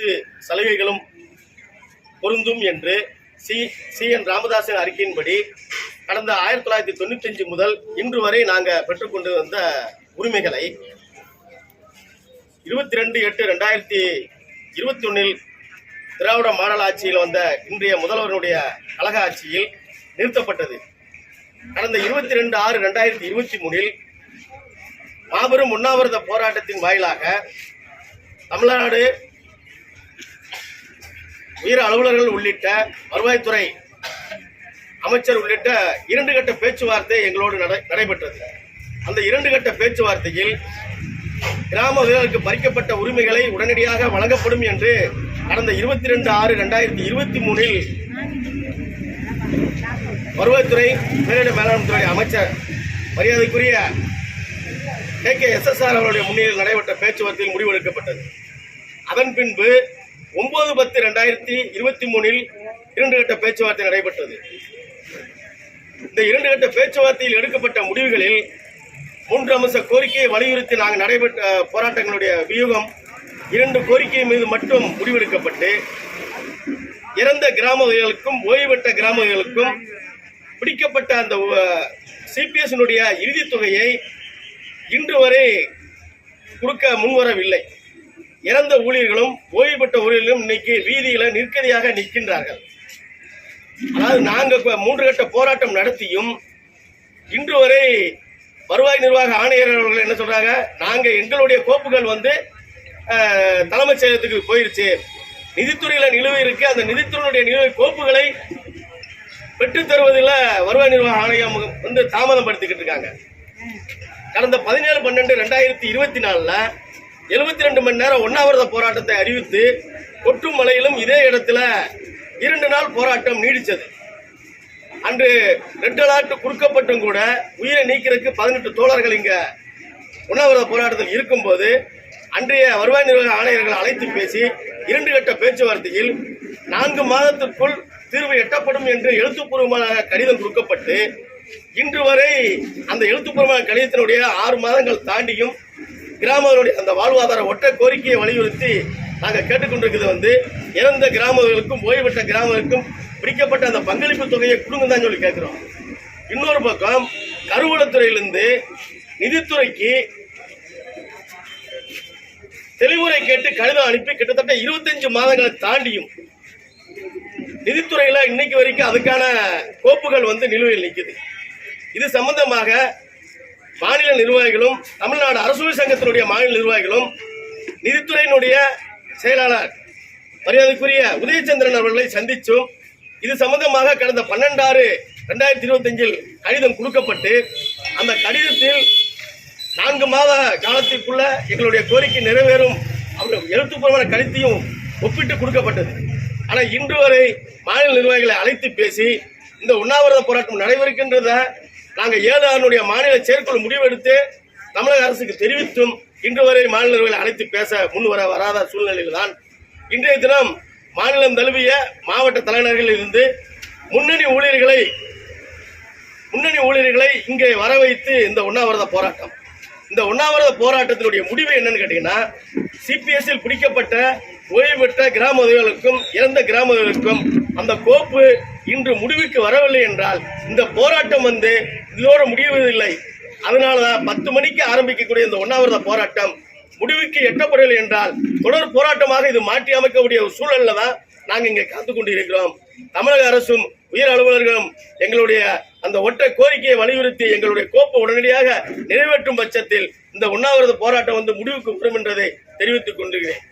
அனைத்து சலுகைகளும் பொருந்தும் என்று சி சி என் ராமதாசன் அறிக்கையின்படி கடந்த ஆயிரத்தி தொள்ளாயிரத்தி தொண்ணூத்தஞ்சு முதல் இன்று வரை நாங்கள் பெற்றுக்கொண்டு வந்த உரிமைகளை இருபத்தி ரெண்டு எட்டு ரெண்டாயிரத்தி இருபத்தி ஒன்றில் திராவிட மாடல் ஆட்சியில் வந்த இன்றைய முதல்வருடைய கழக ஆட்சியில் நிறுத்தப்பட்டது. கடந்த இருபத்தி ரெண்டு ஆறு ரெண்டாயிரத்தி இருபத்தி மூணில் மாபெரும் உண்ணாவிரத போராட்டத்தின் வாயிலாக தமிழ்நாடு வீர அலுவலர்கள் உள்ளிட்ட வருவாய்த்துறை அமைச்சர் உள்ளிட்ட இரண்டு கட்ட பேச்சுவார்த்தை எங்களோடு நடை- நடைபெற்றது. அந்த இரண்டு கட்ட பேச்சுவார்த்தையில் கிராம வீரர்களுக்கு பறிக்கப்பட்ட உரிமைகளை உடனடியாக வழங்கப்படும் என்று கடந்த இருபத்தி ரெண்டு ஆறு ரெண்டாயிரத்தி இருபத்தி மூணில் வருவாய்த்துறை மேலிட மேலாண்மை துறை அமைச்சர் மரியாதைக்குரிய கே கே எஸ்எஸ்ஆர் அவருடைய முன்னிலையில் நடைபெற்ற பேச்சுவார்த்தையில் முடிவெடுக்கப்பட்டது. அதன் பின்பு ஒன்பது பத்து ரெண்டாயிரத்தி இருபத்தி மூணில் இரண்டு கட்ட பேச்சுவார்த்தை நடைபெற்றது. இந்த இரண்டு கட்ட பேச்சுவார்த்தையில் எடுக்கப்பட்ட முடிவுகளில் மூன்று அம்ச கோரிக்கையை வலியுறுத்தி நாங்கள் நடைபெற்ற போராட்டங்களுடைய வியூகம் இரண்டு கோரிக்கை மீது மட்டும் முடிவெடுக்கப்பட்டு இறந்த கிராமங்களுக்கும் ஓய்வுபெற்ற கிராமங்களுக்கும் பிடிக்கப்பட்ட அந்த சிபிஎஸ்னுடைய இறுதித் தொகையை இன்று வரை கொடுக்க முன்வரவில்லை. இறந்த ஊழியர்களும் ஓய்வு பெற்ற ஊழியர்களும் இன்னைக்கு வீதியில நிற்கதியாக நிற்கின்றார்கள். அதாவது நாங்க மூன்று கட்ட போராட்டம் நடத்தியும் இன்று வரை வருவாய் நிர்வாக ஆணையர் அவர்கள் என்ன சொல்றாங்க? நாங்க எங்களுடைய கோப்புகள் வந்து தலைமைச் செயலகத்துக்கு போயிருச்சு. நிதித்துறையில நிலுவை இருக்கு. அந்த நிதித்துறையினுடைய நிலுவை கோப்புகளை பெற்றுத்தருவதில் வருவாய் நிர்வாக ஆணையம் வந்து தாமதப்படுத்திக்கிட்டு இருக்காங்க. கடந்த பதினேழு பன்னெண்டு ரெண்டாயிரத்தி இருபத்தி நாலுல எழுபத்தி ரெண்டு மணி நேரம் உண்ணாவிரத போராட்டத்தை அறிவித்து கொட்டும் மலையிலும் இதே இடத்துல இரண்டு நாள் போராட்டம் நீடித்தது அன்று ரெட் அலர்ட் குறுக்கப்பட்டும் கூட உயிரை நீக்கிறதுக்கு பதினெட்டு தோழர்கள் இங்கே உண்ணாவிரத போராட்டத்தில் இருக்கும்போது அன்றைய வருவாய் நிர்வாக ஆணையர்கள் அழைத்து பேசி இரண்டு கட்ட பேச்சுவார்த்தையில் நான்கு மாதத்திற்குள் தீர்வு எட்டப்படும் என்று எழுத்துப்பூர்வமான கடிதம் கொடுக்கப்பட்டு இன்று வரை அந்த எழுத்துப்பூர்வமான கடிதத்தினுடைய ஆறு மாதங்கள் தாண்டியும் கிராமங்களுடைய அந்த வாழ்வாதார ஒற்றை கோரிக்கையை வலியுறுத்தி நாங்கள் கேட்டுக்கொண்டிருக்கிறது வந்து இறந்த கிராமங்களுக்கும் ஓய்வு பெற்ற கிராமங்களுக்கும் பிடிக்கப்பட்ட அந்த பங்களிப்பு தொகையை கொடுங்க தான் சொல்லி கேட்குறோம். இன்னொரு பக்கம் கருவூலத்துறையிலிருந்து நிதித்துறைக்கு தெளிவுரை கேட்டு கடிதம் அனுப்பி கிட்டத்தட்ட இருபத்தஞ்சு மாதங்களை தாண்டியும் நிதித்துறையில் இன்னைக்கு வரைக்கும் அதுக்கான கோப்புகள் வந்து நிலுவையில் நிற்குது இது சம்பந்தமாக மாநில நிர்வாகிகளும் தமிழ்நாடு அரசு சங்கத்தினுடைய மாநில நிர்வாகிகளும் நிதித்துறையினுடைய செயலாளர் மரியாதைக்குரிய உதயச்சந்திரன் அவர்களை சந்திச்சும் இது சம்பந்தமாக கடந்த பன்னெண்டாறு ரெண்டாயிரத்தி இருபத்தஞ்சில் கடிதம் கொடுக்கப்பட்டு அந்த கடிதத்தில் நான்கு மாத காலத்திற்குள்ள எங்களுடைய கோரிக்கை நிறைவேறும் அவங்க எழுத்துப்பூர்வமான கடித்தையும் ஒப்பிட்டு கொடுக்கப்பட்டது. ஆனால் இன்று வரை மாநில நிர்வாகிகளை அழைத்து பேசி இந்த உண்ணாவிரத போராட்டம் நடைபெறுகின்றத நாங்கள் ஏழு ஆண்டுடைய மாநில செயற்குழு முடிவெடுத்து தமிழக அரசுக்கு தெரிவித்தும் இன்று வரை மாநிலங்களை அழைத்து பேச முன் வர வராத சூழ்நிலையில்தான் இன்றைய தினம் மாநிலம் தழுவிய மாவட்ட தலைநகரில் இருந்து முன்னணி ஊழியர்களை முன்னணி ஊழியர்களை இங்கே வர வைத்து இந்த உண்ணாவிரத போராட்டம். இந்த உண்ணாவிரத போராட்டத்தினுடைய முடிவு என்னன்னு கேட்டீங்கன்னா சிபிஎஸ்சில் பிடிக்கப்பட்ட ஓய்வு பெற்ற கிராம உதவிகளுக்கும் இறந்த கிராம உதவிகளுக்கும் அந்த கோப்பு இன்று முடிவுக்கு வரவில்லை என்றால் இந்த போராட்டம் வந்து இதோட முடிவதில்லை. அதனாலதான் பத்து மணிக்கு ஆரம்பிக்கக்கூடிய இந்த உண்ணாவிரத போராட்டம் முடிவுக்கு எட்டப்படவில்லை என்றால் தொடர் போராட்டமாக இது மாற்றி அமைக்கக்கூடிய ஒரு சூழல்ல தான் நாங்கள் இங்கே காத்து கொண்டு இருக்கிறோம் தமிழக அரசும் உயர் அலுவலர்களும் எங்களுடைய அந்த ஒற்றை கோரிக்கையை வலியுறுத்தி எங்களுடைய கோப்பை உடனடியாக நிறைவேற்றும் பட்சத்தில் இந்த உண்ணாவிரத போராட்டம் வந்து முடிவுக்கு வரும் என்றதை தெரிவித்துக் கொண்டுகிறேன்.